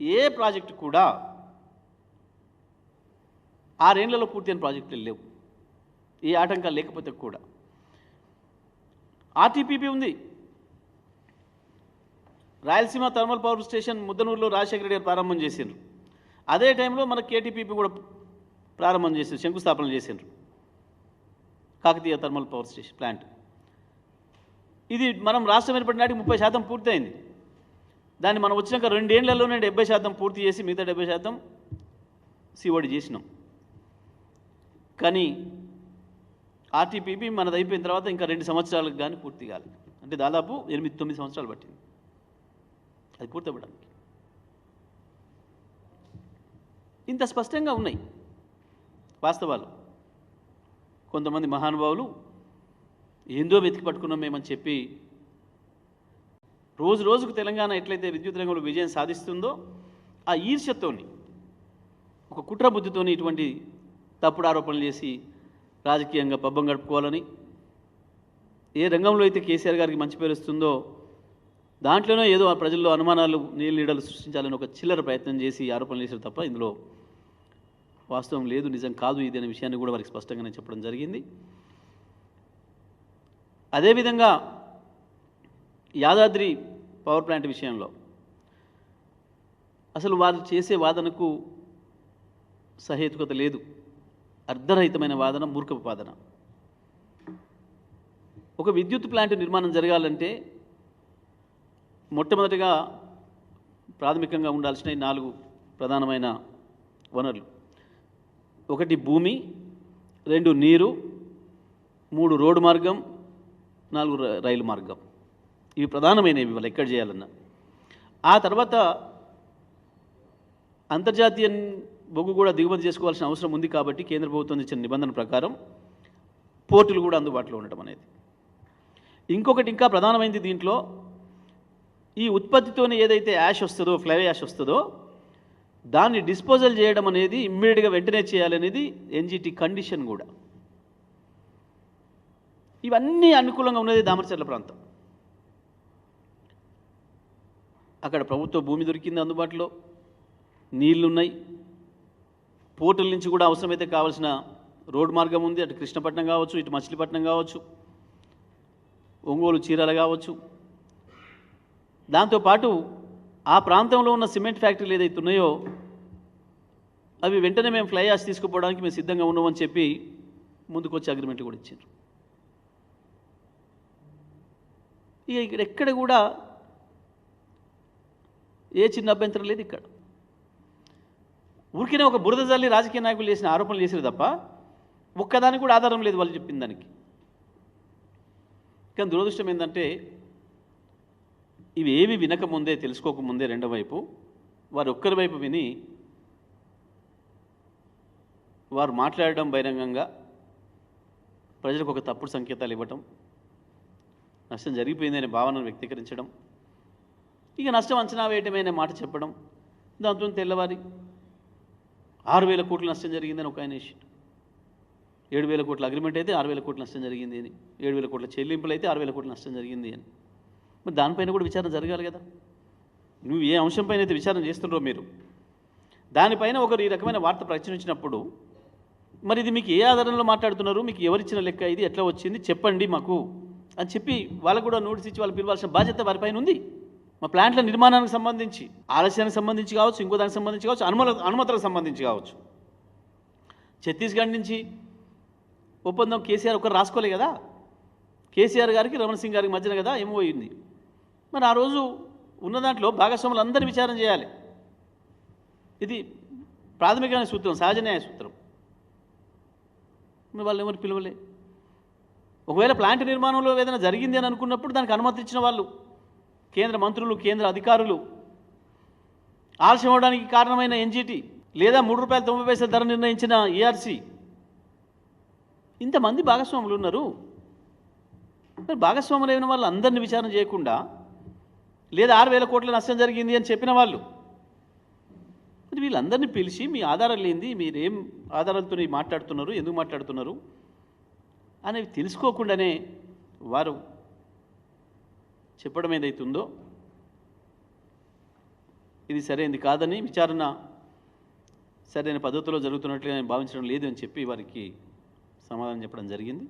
ఏ project కూడా ఆరేళ్ళలో పూర్తయిన ప్రాజెక్టులు లేవు. ఏ ఆటంకాలు లేకపోతే కూడా. ఆర్టీపీపీ ఉంది. రాయలసీమ థర్మల్ పవర్ స్టేషన్ ముద్దనూరులో రాజశేఖర రెడ్డి గారు ప్రారంభం చేసిండ్రు. అదే టైంలో మన కేటీపీపీ కూడా ప్రారంభం చేసిండ్రు శంకుస్థాపన చేసిండ్రు. Kakatiya thermal power station plant. ఇది మనం రాష్ట్రం ఏర్పడిన నాటికి ముప్పై శాతం పూర్తయింది. దాన్ని మనం వచ్చినాక రెండేళ్ళలోనే డెబ్బై శాతం పూర్తి చేసి మిగతా డెబ్బై శాతం సిఓడి చేసినాం. కానీ ఆర్టీపీపీ మనది అయిపోయిన తర్వాత ఇంకా రెండు సంవత్సరాలకు కానీ పూర్తి కాలేదు అంటే దాదాపు ఎనిమిది తొమ్మిది సంవత్సరాలు పట్టింది. అది పూర్తవ్వడానికి ఇంత స్పష్టంగా ఉన్నాయి వాస్తవాలు. కొంతమంది మహానుభావులు ఏందో వెతికి పట్టుకున్నాం మేమని చెప్పి రోజు రోజుకు తెలంగాణ ఎట్లయితే విద్యుత్ రంగంలో విజయం సాధిస్తుందో ఆ ఈర్ష్యతోని ఒక కుట్ర బుద్ధితోని ఇటువంటి తప్పుడు ఆరోపణలు చేసి రాజకీయంగా పబ్బం గడుపుకోవాలని ఏ రంగంలో అయితే కేసీఆర్ గారికి మంచి పేరు వస్తుందో దాంట్లోనే ఏదో ఆ ప్రజల్లో అనుమానాలు నీళ్ళీడలు సృష్టించాలని ఒక చిల్లర ప్రయత్నం చేసి ఆరోపణలు చేశారు తప్ప ఇందులో వాస్తవం లేదు నిజం కాదు ఇది అనే విషయాన్ని కూడా వారికి స్పష్టంగానే చెప్పడం జరిగింది. అదేవిధంగా యాదాద్రి పవర్ ప్లాంట్ విషయంలో. అసలు వారు చేసే వాదనకు సహేతుకత లేదు. అర్ధరహితమైన వాదన మూర్ఖపు వాదన. ఒక విద్యుత్ ప్లాంట్ నిర్మాణం జరగాలంటే మొట్టమొదటిగా ప్రాథమికంగా ఉండాల్సిన నాలుగు ప్రధానమైన వనరులు. ఒకటి భూమి రెండు నీరు మూడు రోడ్డు మార్గం నాలుగు రైలు మార్గం. ఇవి ప్రధానమైనవి వాళ్ళు ఎక్కడ చేయాలన్నా. ఆ తర్వాత అంతర్జాతీయ బొగ్గు కూడా దిగుమతి చేసుకోవాల్సిన అవసరం ఉంది కాబట్టి కేంద్ర ప్రభుత్వం ఇచ్చిన నిబంధన ప్రకారం పోర్టులు కూడా అందుబాటులో ఉండటం అనేది. ఇంకొకటి ఇంకా ప్రధానమైనది దీంట్లో ఈ ఉత్పత్తితోనే ఏదైతే యాష్ వస్తుందో ఫ్లై యాష్ వస్తుందో దాన్ని డిస్పోజల్ చేయడం అనేది ఇమ్మీడియట్గా వెంటనే చేయాలనేది ఎన్జిటి కండిషన్ కూడా. ఇవన్నీ అనుకూలంగా ఉన్నది దామరచర్ల ప్రాంతం. అక్కడ ప్రభుత్వ భూమి దొరికింది అందుబాటులో. నీళ్ళున్నాయి. పోర్టుల నుంచి కూడా అవసరమైతే కావాల్సిన రోడ్ మార్గం ఉంది. అటు కృష్ణపట్నం కావచ్చు ఇటు మచిలీపట్నం కావచ్చు ఒంగోలు చీరాల కావచ్చు. దాంతోపాటు ఆ ప్రాంతంలో ఉన్న సిమెంట్ ఫ్యాక్టరీలు ఏదైతే ఉన్నాయో అవి వెంటనే మేము ఫ్లై యాష్ తీసుకుపోవడానికి మేము సిద్ధంగా ఉన్నామని చెప్పి ముందుకొచ్చి అగ్రిమెంట్ కూడా ఇచ్చారు. ఇక ఇక్కడ ఎక్కడ కూడా ఏ చిన్న అభ్యంతరం లేదు ఇక్కడ. ఊరికినే ఒక బురద జల్లి రాజకీయ నాయకులు చేసిన ఆరోపణలు చేశారు తప్ప ఒక్కదానికి కూడా ఆధారం లేదు వాళ్ళు చెప్పిన దానికి. కానీ దురదృష్టం ఏంటంటే ఇవి ఏవి వినకముందే తెలుసుకోకముందే రెండో వైపు వారు ఒక్కరి వైపు విని వారు మాట్లాడడం బహిరంగంగా ప్రజలకు ఒక తప్పుడు సంకేతాలు ఇవ్వటం నష్టం జరిగిపోయిందనే భావనను వ్యక్తీకరించడం ఇక నష్టం అంచనా వేయటమే అనే మాట చెప్పడం. దాంతో తెల్లవారి ఆరు వేల కోట్ల నష్టం జరిగిందని ఒక ఆయన వేసిండు. ఏడు వేల కోట్ల అగ్రిమెంట్ అయితే ఆరు వేల కోట్ల నష్టం జరిగింది అని. ఏడు వేల కోట్ల చెల్లింపులు అయితే ఆరు వేల కోట్ల నష్టం జరిగింది అని. మరి దానిపైన కూడా విచారణ జరగాలి కదా. నువ్వు ఏ అంశంపైన అయితే విచారణ చేస్తుండ్రో మీరు. దానిపైన ఒకరు ఈ రకమైన వార్త ప్రచురించినప్పుడు మరి ఇది మీకు ఏ ఆధారంలో మాట్లాడుతున్నారు? మీకు ఎవరిచ్చిన లెక్క ఇది? ఎట్లా వచ్చింది? చెప్పండి మాకు అని చెప్పి వాళ్ళకు కూడా నోటీస్ ఇచ్చి వాళ్ళు పిలవాల్సిన బాధ్యత వారిపైన ఉంది. మా ప్లాంట్ల నిర్మాణానికి సంబంధించి ఆలస్యానికి సంబంధించి కావచ్చు ఇంకో దానికి సంబంధించి కావచ్చు అనుమతుల అనుమతులకు సంబంధించి కావచ్చు. ఛత్తీస్గఢ్ నుంచి ఒప్పందం కేసీఆర్ ఒకరు రాసుకోలే కదా. కేసీఆర్ గారికి రమణ సింగ్ గారికి మధ్యన కదా ఏమోయింది మరి ఆ రోజు ఉన్న దాంట్లో భాగస్వాములు అందరి విచారం చేయాలి. ఇది ప్రాథమికమైన సూత్రం సహజ న్యాయ సూత్రం. వాళ్ళు ఎవరు పిలవలే? ఒకవేళ ప్లాంట్ నిర్మాణంలో ఏదైనా జరిగింది అని అనుకున్నప్పుడు దానికి అనుమతి ఇచ్చిన వాళ్ళు కేంద్ర మంత్రులు కేంద్ర అధికారులు. ఆలస్యం అవడానికి కారణమైన ఎన్జిటి లేదా మూడు రూపాయల తొంభై పైసల ధర నిర్ణయించిన ఈఆర్సీ ఇంతమంది భాగస్వాములు ఉన్నారు. మరి భాగస్వాములు అయిన వాళ్ళు అందరిని విచారణ చేయకుండా లేదా ఆరు వేల కోట్ల నష్టం జరిగింది అని చెప్పిన వాళ్ళు. మరి వీళ్ళందరినీ పిలిచి మీ ఆధారాలు ఏంది? మీరేం ఆధారాలతో మాట్లాడుతున్నారు? ఎందుకు మాట్లాడుతున్నారు? అనేవి తెలుసుకోకుండానే వారు చెప్పడం ఏదైతుందో ఇది సరైనది కాదని విచారణ సరైన పద్ధతిలో జరుగుతున్నట్లుగా నేను భావించడం లేదు అని చెప్పి వారికి సమాధానం చెప్పడం జరిగింది.